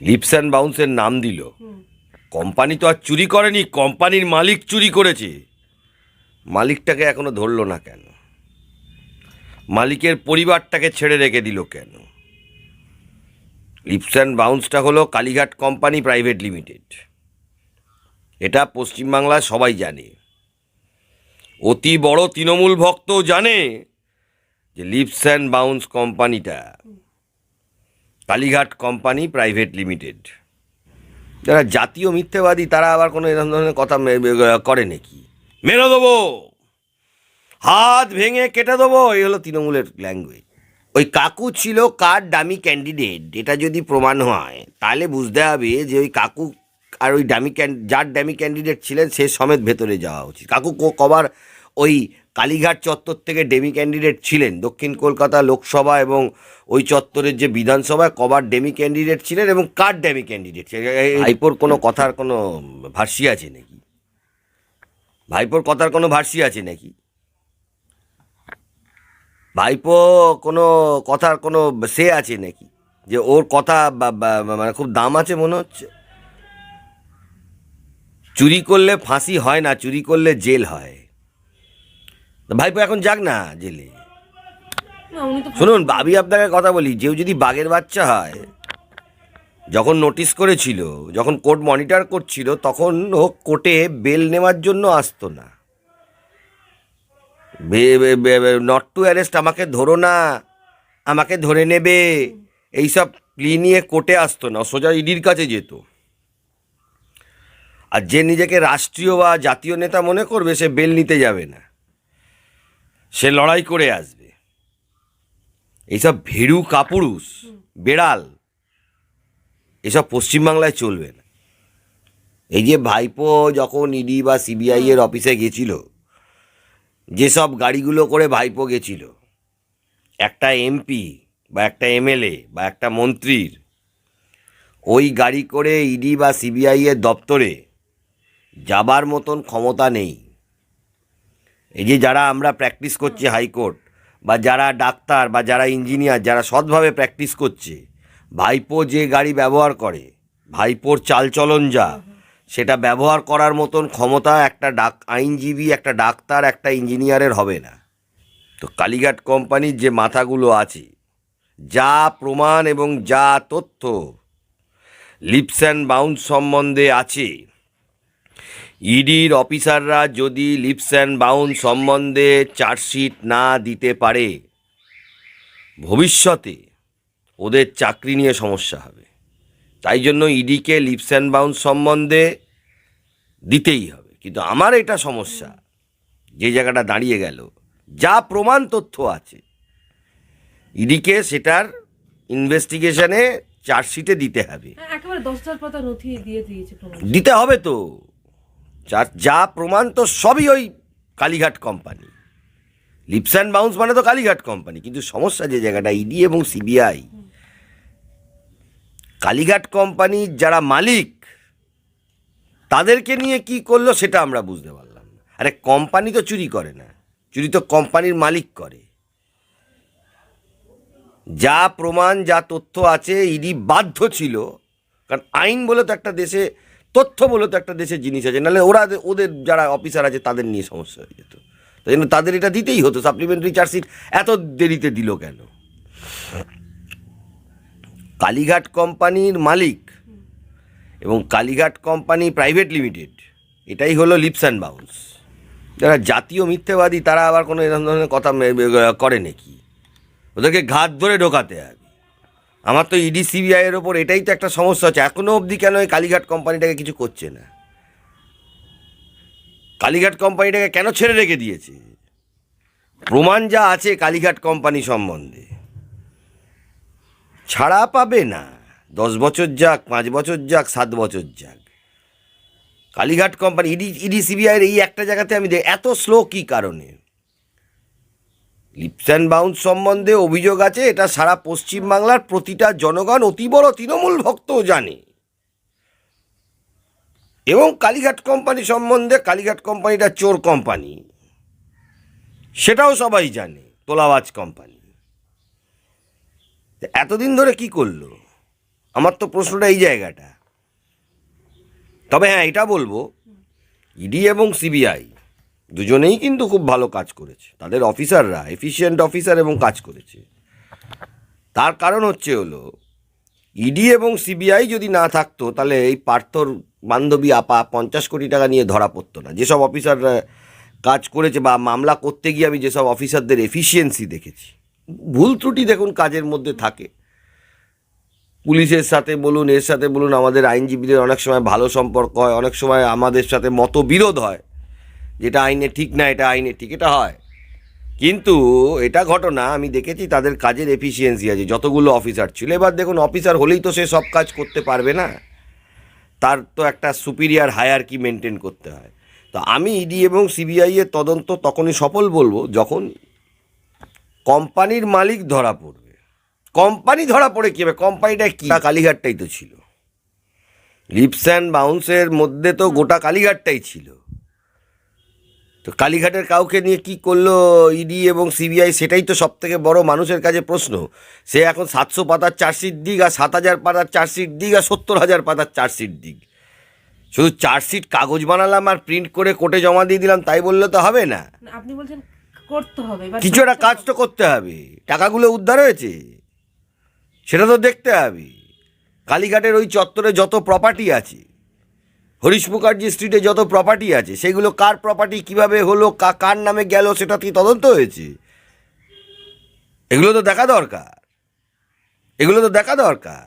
Lips and বাউন্সের নাম দিল। Company তো আর চুরি করেনি কোম্পানির মালিক চুরি করেছে। মালিকটাকে এখনও ধরলো না কেন? মালিকের পরিবারটাকে ছেড়ে রেখে দিল কেন? লিপস অ্যান্ড বাউন্সটা হলো কালীঘাট কোম্পানি প্রাইভেট লিমিটেড এটা পশ্চিমবাংলায় সবাই জানে। অতি বড় তৃণমূল ভক্ত জানে যে লিপস অ্যান্ড বাউন্স কোম্পানিটা কালীঘাট কোম্পানি প্রাইভেট লিমিটেড। যারা জাতীয় মিথ্যেবাদী, তারা আবার কোনো এরকম ধরনের কথা করে নাকি? মেরে দেবো! হাত ভেঙে কেটে দেবো! এই হলো তৃণমূলের ল্যাঙ্গুয়েজ ওই কাকু ছিল কার ডামি ক্যান্ডিডেট এটা যদি প্রমাণ হয়, তাহলে বুঝতে হবে যে ওই কাকু আর ওই ডামি যার ডামি ক্যান্ডিডেট ছিলেন, সে সমেত ভেতরে যাওয়া উচিত। কাকু কবার ওই কালীঘাট চত্বর থেকে ডেমি ক্যান্ডিডেট ছিলেন। দক্ষিণ কলকাতা লোকসভা এবং ওই চত্বরের যে বিধানসভায় কবার ডেমি ক্যান্ডিডেট ছিলেন এবং কার ডেমি ক্যান্ডিডেট ভাইপোর কোনো কথার কোনো ভার্সি আছে নাকি? ভাইপোর কথার কোনো ভার্সি আছে নাকি? ভাইপো কোনো কথার কোনো সে আছে নাকি? যে ওর কথা মানে খুব দাম আছে মনে হচ্ছে? চুরি করলে ফাঁসি হয় না, চুরি করলে জেল হয়। ভাইপো এখন যাক না জেলে। শুনুন আমি আপনাকে কথা বলি যেও যদি বাঘের বাচ্চা হয় যখন নোটিশ করেছিল যখন কোর্ট মনিটর করছিল তখন ও কোর্টে বেল নেওয়ার জন্য আসতো না। নট টু অ্যারেস্ট আমাকে ধরো না আমাকে ধরে নেবে এইসব প্লি নিয়ে কোর্টে আসতো না সোজা ইডির কাছে যেত। আর যে নিজেকে রাষ্ট্রীয় বা জাতীয় নেতা মনে করবে সে বেল নিতে যাবে না। সে লড়াই করে আসবে। এইসব ভেরু কাপুরুষ, বেড়াল, এসব পশ্চিমবাংলায় চলবে না। এই যে ভাইপো যখন ইডি বা সিবিআই এর অফিসে গেছিল, যেসব গাড়িগুলো করে ভাইপো গেছিল, একটা এমপি বা একটা এমএলএ বা একটা মন্ত্রীর, ওই গাড়ি করে ইডি বা সিবিআই এর দপ্তরে যাবার মতন ক্ষমতা নেই। এই যে যারা আমরা প্র্যাকটিস করছি হাইকোর্ট বা যারা ডাক্তার বা যারা ইঞ্জিনিয়ার যারা সৎভাবে প্র্যাকটিস করছে ভাইপো যে গাড়ি ব্যবহার করে ভাইপোর চালচলন যা সেটা ব্যবহার করার মতন ক্ষমতা একটা ডাক আইনজীবী একটা ডাক্তার একটা ইঞ্জিনিয়ারের হবে না। তো কালীঘাট কোম্পানির যে মাথাগুলো আছে যা প্রমাণ এবং যা তথ্য লিপস অ্যান্ড বাউন্স সম্বন্ধে আছে ইডির অফিসাররা যদি লিপস অ্যান্ড বাউন্ড সম্বন্ধে চার্জশিট না দিতে পারে ভবিষ্যতে ওদের চাকরি নিয়ে সমস্যা হবে। তাই জন্য ইডিকে লিপস অ্যান্ড বাউন্ড সম্বন্ধে দিতেই হবে। কিন্তু আমার এটা সমস্যা যে জায়গাটা দাঁড়িয়ে গেল যা প্রমাণ তথ্য আছে ইডিকে সেটার ইনভেস্টিগেশনে চার্জশিটে দিতে হবে। দিতে হবে তো। যা যা প্রমাণ তো সবই ওই Kalighat company leaps and bounds মানে তো কালীঘাট কোম্পানি কিন্তু সমস্যা যে জায়গাটা ইডি এবং সিবিআই কালীঘাট কোম্পানির যারা মালিক, তাদেরকে নিয়ে কি করল সেটা আমরা বুঝতে পারলাম না। আরে কোম্পানি তো চুরি করে না, চুরি তো কোম্পানির মালিক করে। যা প্রমাণ, যা তথ্য আছে ইডি বাধ্য ছিল, কারণ আইন বলে তো একটা দেশে তথ্য বলে তো একটা দেশের জিনিস আছে, নাহলে ওরা ওদের যারা অফিসার আছে তাদের নিয়ে সমস্যা হয়ে যেত। তাই জন্য তাদের এটা দিতেই হতো সাপ্লিমেন্টারি চার্জশিট এত দেরিতে দিল কেন? কালীঘাট কোম্পানির মালিক এবং কালীঘাট কোম্পানি প্রাইভেট লিমিটেড এটাই হলো লিপস অ্যান্ড বাউন্স যারা জাতীয় মিথ্যেবাদী, তারা আবার কোনো এরকম ধরনের কথা করে নাকি? ওদেরকে ঘাত ধরে ঢোকাতে হবে আমার তো ইডি সিবিআই এর ওপর এটাই তো একটা সমস্যা হচ্ছে। এখনও অবধি কেন এই কালীঘাট কোম্পানিটাকে কিছু করছে না? কালীঘাট কোম্পানিটাকে কেন ছেড়ে রেখে দিয়েছে? প্রমাণ যা আছে কালীঘাট কোম্পানি সম্বন্ধে। ছাড়া পাবে না। দশ বছর যাক, পাঁচ বছর যাক, সাত বছর যাক। কালীঘাট কোম্পানি ইডি ইডি সিবিআইয়ের এই একটা জায়গাতে আমি এত স্লো কী কারণে? লিপস অ্যান্ড বাউন্স সম্বন্ধে অভিযোগ আছে, এটা সারা পশ্চিমবাংলার প্রতিটা জনগণ, অতি বড় তৃণমূল ভক্তও জানে। এবং কালীঘাট কোম্পানি সম্বন্ধে, কালীঘাট কোম্পানিটা চোর কোম্পানি সেটাও সবাই জানে, তোলাবাজ কোম্পানি এতদিন ধরে কি করল? আমার তো প্রশ্নটা এই জায়গাটা। তবে হ্যাঁ এটা বলব ইডি এবং সিবিআই দুজনেই কিন্তু খুব ভালো কাজ করেছে। তাদের অফিসাররা এফিসিয়েন্ট অফিসার এবং কাজ করেছে। তার কারণ হচ্ছে হলো ইডি এবং সিবিআই যদি না থাকতো, তাহলে এই পার্থর বান্ধবী আপা পঞ্চাশ কোটি টাকা নিয়ে ধরা পড়তো না। যেসব অফিসাররা কাজ করেছে বা মামলা করতে গিয়ে আমি যেসব অফিসারদের এফিসিয়েন্সি দেখেছি, ভুল ত্রুটি দেখুন কাজের মধ্যে থাকে। পুলিশের সাথে বলুন, এর সাথে বলুন, আমাদের আইনজীবীদের অনেক সময় ভালো সম্পর্ক হয়, অনেক সময় আমাদের সাথে মতবিরোধ হয়। যেটা আইনে ঠিক না, এটা আইনে ঠিক, এটা হয়। কিন্তু এটা ঘটনা, আমি দেখেছি তাদের কাজের এফিসিয়েন্সি আছে, যতগুলো অফিসার ছিল। এবার দেখুন অফিসার হলেই তো সে সব কাজ করতে পারবে না। তার তো একটা সুপিরিয়ার হায়ার কি মেনটেন করতে হয়। তো আমি ইডি এবং সিবিআই এর তদন্ত তখনই সফল বলব, যখন কোম্পানির মালিক ধরা পড়বে। কোম্পানি ধরা পড়ে কী হবে? কোম্পানিটা কি? কালীঘাটটাই তো ছিল। লিপস অ্যান্ড বাউন্সের মধ্যে তো গোটা কালীঘাটটাই ছিল। তো কালীঘাটের কাউকে নিয়ে কি করল ইডি এবং সিবিআই সেটাই তো সব থেকে বড় মানুষের কাছে প্রশ্ন। সে এখন সাতশো পাতার চার্জশিট দিক আর সাত হাজার পাতার চার্জশিট দিক আর সত্তর হাজার পাতার চার্জশিট দিক। শুধু চার্জশিট কাগজ বানালাম আর প্রিন্ট করে কোর্টে জমা দিয়ে দিলাম তাই বললে তো হবে না। আপনি বলছেন করতে হবে কিছু একটা কাজ তো করতে হবে। টাকাগুলো উদ্ধার হয়েছে সেটা তো দেখতে হবে। কালীঘাটের ওই চত্বরে যত প্রপার্টি আছে হরিশ মুখার্জি স্ট্রিটে যত প্রপার্টি আছে সেগুলো কার প্রপার্টি কীভাবে হলো কার নামে গেল সেটা কি তদন্ত হয়েছে? এগুলো তো দেখা দরকার। এগুলো তো দেখা দরকার।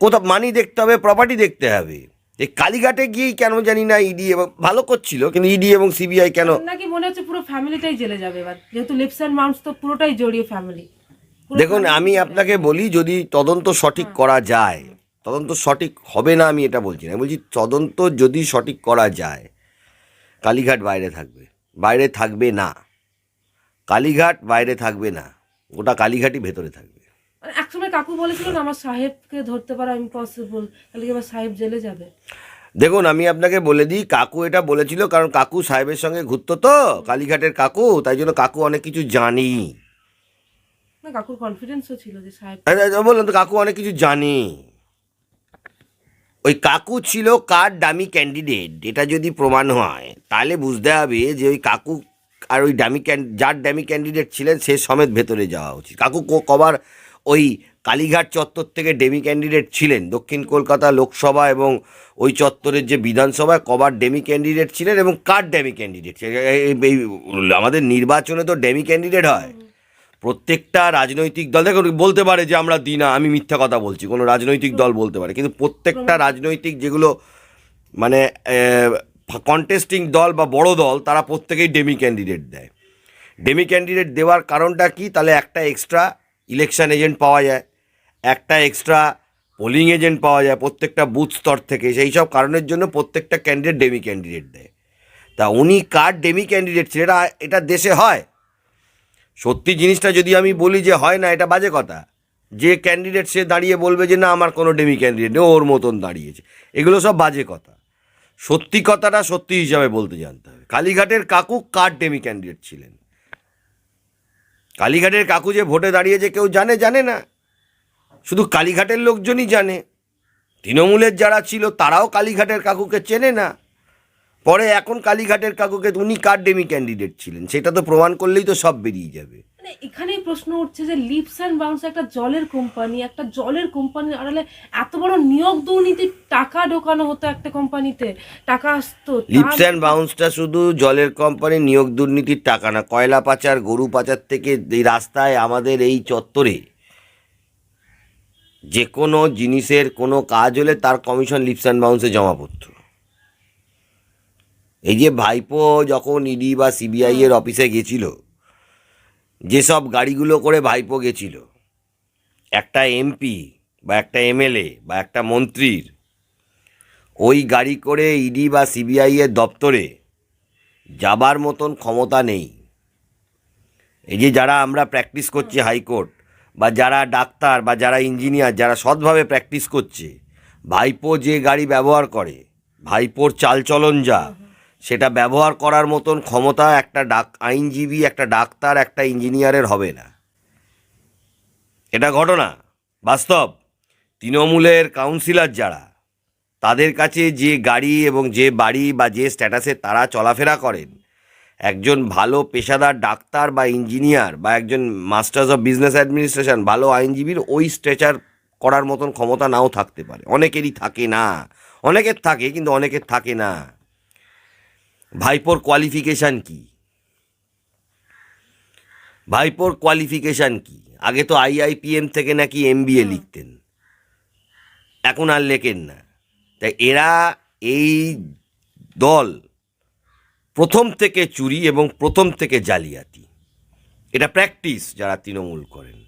কোথাও মানি দেখতে হবে প্রপার্টি দেখতে হবে। এই কালীঘাটে গিয়েই কেন জানি না ইডি এবং ভালো করছিল কিন্তু ইডি এবং সিবিআই কেন? নাকি মনে হচ্ছে পুরো ফ্যামিলিটাই জেলে যাবে এবার। যেহেতু লিপস অ্যান্ড মাউন্টস তো পুরোটাই জড়িয়ে ফ্যামিলি দেখুন আমি আপনাকে বলি যদি তদন্ত সঠিক করা যায় তদন্ত সঠিক হবে না আমি এটা বলছি না। বলছি তদন্ত যদি সঠিক করা যায় কালীঘাট বাইরে থাকবে। বাইরে থাকবে না। কালীঘাট বাইরে থাকবে না। ওটা কালীঘাটই ভেতরে থাকবে। মানে একসময় কাকু বলেছিলেন আমার সাহেবকে ধরতে পারা ইম্পসিবল তাহলে কি এবার সাহেব জেলে যাবে? দেখুন আমি আপনাকে বলে দিই কাকু এটা বলেছিল কারণ কাকু সাহেবের সঙ্গে ঘুরতো তো কালীঘাটের কাকু তাই জন্য কাকু অনেক কিছু জানি। না কাকুর কনফিডেন্সও ছিল যে সাহেব বললাম তো কাকু অনেক কিছু জানি। ওই কাকু ছিল কার ডামি ক্যান্ডিডেট এটা যদি প্রমাণ হয়, তাহলে বুঝতে হবে যে ওই কাকু আর ওই ডামি যার ডামি ক্যান্ডিডেট ছিলেন, সে সমেত ভেতরে যাওয়া উচিত। কাকু কবার ওই কালীঘাট চত্বর থেকে ডেমি ক্যান্ডিডেট ছিলেন, দক্ষিণ কলকাতা লোকসভা এবং ওই চত্বরের যে বিধানসভায় কবার ডেমি ক্যান্ডিডেট ছিলেন এবং কার ডেমি ক্যান্ডিডেট আমাদের নির্বাচনে তো ডেমি ক্যান্ডিডেট হয়। প্রত্যেকটা রাজনৈতিক দল দেখুন বলতে পারে যে আমরা দিই না আমি মিথ্যা কথা বলছি কোনো রাজনৈতিক দল বলতে পারে কিন্তু প্রত্যেকটা রাজনৈতিক যেগুলো মানে কন্টেস্টিং দল বা বড় দল তারা প্রত্যেকেই ডেমি ক্যান্ডিডেট দেয়। ডেমি ক্যান্ডিডেট দেওয়ার কারণটা কি? তাহলে একটা এক্সট্রা ইলেকশন এজেন্ট পাওয়া যায় একটা এক্সট্রা পোলিং এজেন্ট পাওয়া যায় প্রত্যেকটা বুথ স্তর থেকে সেই সব কারণের জন্য প্রত্যেকটা ক্যান্ডিডেট ডেমি ক্যান্ডিডেট দেয়। তা উনি কার ডেমি ক্যান্ডিডেট ছিল এটা এটা দেশে হয়। সত্যি জিনিসটা যদি আমি বলি যে হয় না, এটা বাজে কথা। যে ক্যান্ডিডেট সে দাঁড়িয়ে বলবে যে, না, আমার কোনো ডেমি ক্যান্ডিডেট ওর মতন দাঁড়িয়েছে। এগুলো সব বাজে কথা। সত্যি কথাটা সত্যি হিসাবে বলতে জানতে হবে। কালীঘাটের কাকু কার ডেমি ক্যান্ডিডেট ছিলেন? কালীঘাটের কাকু যে ভোটে দাঁড়িয়েছে, কেউ জানে? জানে না। শুধু কালীঘাটের লোকজনই জানে। তৃণমূলের যারা ছিল, তারাও কালীঘাটের কাকুকে চেনে না। পরে এখন কালীঘাটের কাকুকে উনি কার ডেমি ক্যান্ডিডেট ছিলেন? সেটা তো প্রমাণ করলেই তো সব বেরিয়ে যাবে। মানে এখানেই প্রশ্ন উঠছে যে লিপস অ্যান্ড বাউন্স একটা জলের কোম্পানি একটা জলের কোম্পানির আড়ালে এত বড় নিয়োগ দুর্নীতির টাকা ঢোকানো হতো একটা কোম্পানিতে টাকা আসতো লিপস অ্যান্ড বাউন্সটা শুধু জলের কোম্পানি নিয়োগ দুর্নীতির টাকা না কয়লা পাচার গরু পাচার থেকে এই রাস্তায় আমাদের এই চত্বরে যে কোনো জিনিসের কোনো কাজ হলে তার কমিশন লিপস অ্যান্ড বাউন্সে জমা পড়তো এই যে ভাইপো যখন ইডি বা সিবিআই এর অফিসে গেছিল যেসব গাড়িগুলো করে ভাইপো গেছিল একটা এমপি বা একটা এমএলএ বা একটা মন্ত্রীর ওই গাড়ি করে ইডি বা সিবিআই এর দপ্তরে যাবার মতন ক্ষমতা নেই। এই যে যারা আমরা প্র্যাকটিস করছি হাইকোর্ট বা যারা ডাক্তার বা যারা ইঞ্জিনিয়ার যারা সৎভাবে প্র্যাকটিস করছে ভাইপো যে গাড়ি ব্যবহার করে ভাইপোর চালচলন যা সেটা ব্যবহার করার মতন ক্ষমতা একটা ডাক, আইনজীবী, একটা ডাক্তার, একটা ইঞ্জিনিয়ারের হবে না। এটা ঘটনা, বাস্তব। তৃণমূলের কাউন্সিলর যারা, তাদের কাছে যে গাড়ি এবং যে বাড়ি বা যে স্ট্যাটাসে তারা চলাফেরা করেন, একজন ভালো পেশাদার ডাক্তার বা ইঞ্জিনিয়ার বা একজন মাস্টার্স অফ বিজনেস অ্যাডমিনিস্ট্রেশন, ভালো আইনজীবীর ওই স্ট্রেচার করার মতন ক্ষমতা নাও থাকতে পারে। অনেকেরই থাকে না, অনেকের থাকে কিন্তু অনেকের থাকে না। ভাইপোর কোয়ালিফিকেশান কি? ভাইপোর কোয়ালিফিকেশান কি? আগে তো আইআইপিএম থেকে নাকি এমবিএ লিখতেন। এখন আর লেখেন না। তাই এরা এই দল প্রথম থেকে চুরি এবং প্রথম থেকে জালিয়াতি। এটা প্র্যাকটিস যারা তৃণমূল করেন।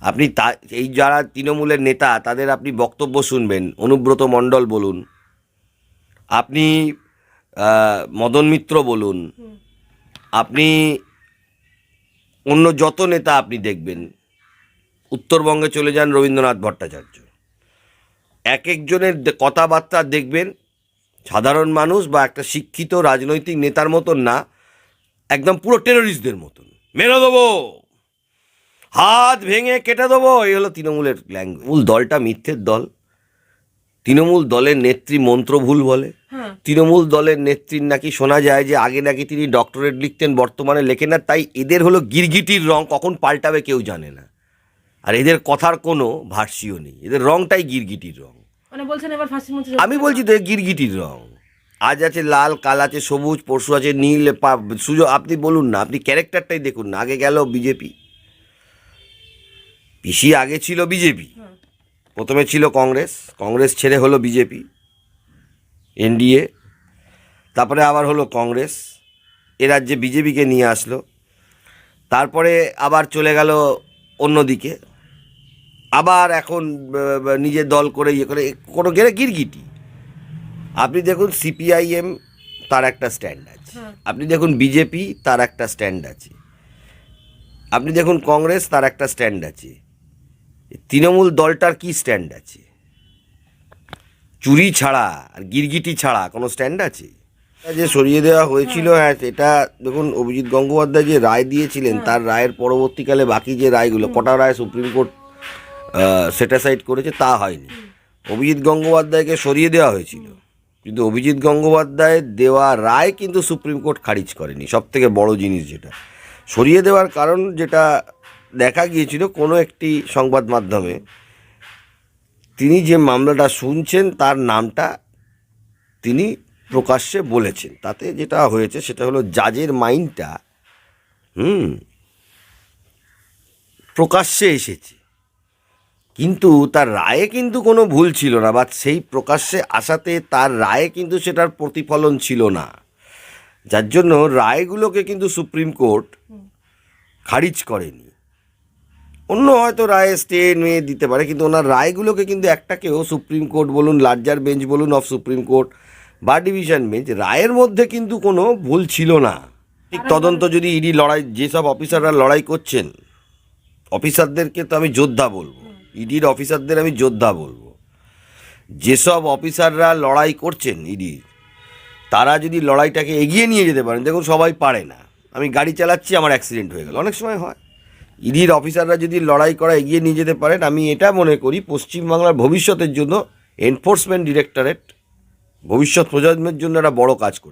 আপনি তা এই যারা তৃণমূলের নেতা তাদের আপনি বক্তব্য শুনবেন। অনুব্রত মণ্ডল বলুন। আপনি মদন মিত্র বলুন। আপনি অন্য যত নেতা আপনি দেখবেন উত্তরবঙ্গে চলে যান রবীন্দ্রনাথ ভট্টাচার্য। এক একজনের কথাবার্তা দেখবেন সাধারণ মানুষ বা একটা শিক্ষিত রাজনৈতিক নেতার মতন না একদম পুরো টেররিস্টদের মতন। মেরে দেবো! হাত ভেঙে কেটে দেবো! এই হলো তৃণমূলের ল্যাঙ্গুয়েজ মূল দলটা মিথ্যের দল। তৃণমূল দলের নেত্রী মন্ত্র ভুল বলে। হ্যাঁ। তৃণমূল দলের নেত্রীর নাকি শোনা যায় যে আগে নাকি তিনি ডক্টরেট লিখতেন বর্তমানে লেখেন না তাই এদের হলো গিরগিটির রং কখন পাল্টাবে কেউ জানে না। আর এদের কথার কোনো ভাষ্যও নেই। এদের রংটাই গিরগিটির রং। মানে আমি বলছি তো গিরগিটির রং। আজ আছে লাল কাল আছে সবুজ পরশু আছে নীল সুযোগ আপনি বলুন না আপনি ক্যারেক্টারটাই দেখুন না আগে গেল বিজেপি। পিসি আগে ছিল বিজেপি। প্রথমে ছিল কংগ্রেস কংগ্রেস ছেড়ে হলো বিজেপি এনডিএ তারপরে আবার হলো কংগ্রেস এ রাজ্যে বিজেপিকে নিয়ে আসলো তারপরে আবার চলে গেল অন্যদিকে আবার এখন নিজের দল করে ইয়ে করে কোনো গেলে গিরগিটি। আপনি দেখুন সিপিআইএম তার একটা স্ট্যান্ড আছে। হ্যাঁ। আপনি দেখুন বিজেপি তার একটা স্ট্যান্ড আছে। আপনি দেখুন কংগ্রেস তার একটা স্ট্যান্ড আছে। তৃণমূল দলটার কি স্ট্যান্ড আছে? চুরি ছাড়া আর গিরগিটি ছাড়া কোনো স্ট্যান্ড আছে? যে সরিয়ে দেওয়া হয়েছিল হ্যাঁ এটা দেখুন অভিজিৎ গঙ্গোপাধ্যায় যে রায় দিয়েছিলেন তার রায়ের পরবর্তীকালে বাকি যে রায়গুলো কটা রায় সুপ্রিম কোর্ট সেটাসাইড করেছে তা হয়নি। অভিজিৎ গঙ্গোপাধ্যায়কে সরিয়ে দেওয়া হয়েছিল। কিন্তু অভিজিৎ গঙ্গোপাধ্যায়ের দেওয়া রায় কিন্তু সুপ্রিম কোর্ট খারিজ করেনি সব থেকে বড় জিনিস যেটা। সরিয়ে দেওয়ার কারণ যেটা দেখা গিয়েছিল কোনো একটি সংবাদ মাধ্যমে। তিনি যে মামলাটা শুনছেন তার নামটা তিনি প্রকাশ্যে বলেছেন। তাতে যেটা হয়েছে সেটা হলো জাজের মাইন্ডটা হুম প্রকাশ্যে এসেছে। কিন্তু তার রায়ে কিন্তু কোনো ভুল ছিল না বা সেই প্রকাশ্যে আসাতে তার রায়ে কিন্তু সেটার প্রতিফলন ছিল না। যার জন্য রায়গুলোকে কিন্তু সুপ্রিম কোর্ট খারিজ করেনি। অন্য হয়তো রায়ে স্টে নিয়ে দিতে পারে, কিন্তু ওনার রায়গুলোকে কিন্তু একটাকেও সুপ্রিম কোর্ট বলুন লার্জার বেঞ্চ বলুন অফ সুপ্রিম কোর্ট বা ডিভিশন বেঞ্চ রায়ের মধ্যে কিন্তু কোনো ভুল ছিল না। ঠিক তদন্ত যদি ইডি লড়াই, যেসব অফিসাররা লড়াই করছেন, অফিসারদেরকে তো আমি যোদ্ধা বলব, ইডির অফিসারদের আমি যোদ্ধা বলব। যেসব অফিসাররা লড়াই করছেন ইডি, তারা যদি লড়াইটাকে এগিয়ে নিয়ে যেতে পারেন, দেখুন সবাই পারে না। আমি গাড়ি চালাচ্ছি, আমার অ্যাক্সিডেন্ট হয়ে গেল। অনেক সময় হয়। ইডির অফিসাররা যদি লড়াই করা এগিয়ে নিয়ে যেতে পারেন, আমি এটা মনে করি পশ্চিমবাংলার ভবিষ্যতের জন্য এনফোর্সমেন্ট ডিরেক্টরেট ভবিষ্যৎ প্রজন্মের জন্য একটা বড় কাজ করে।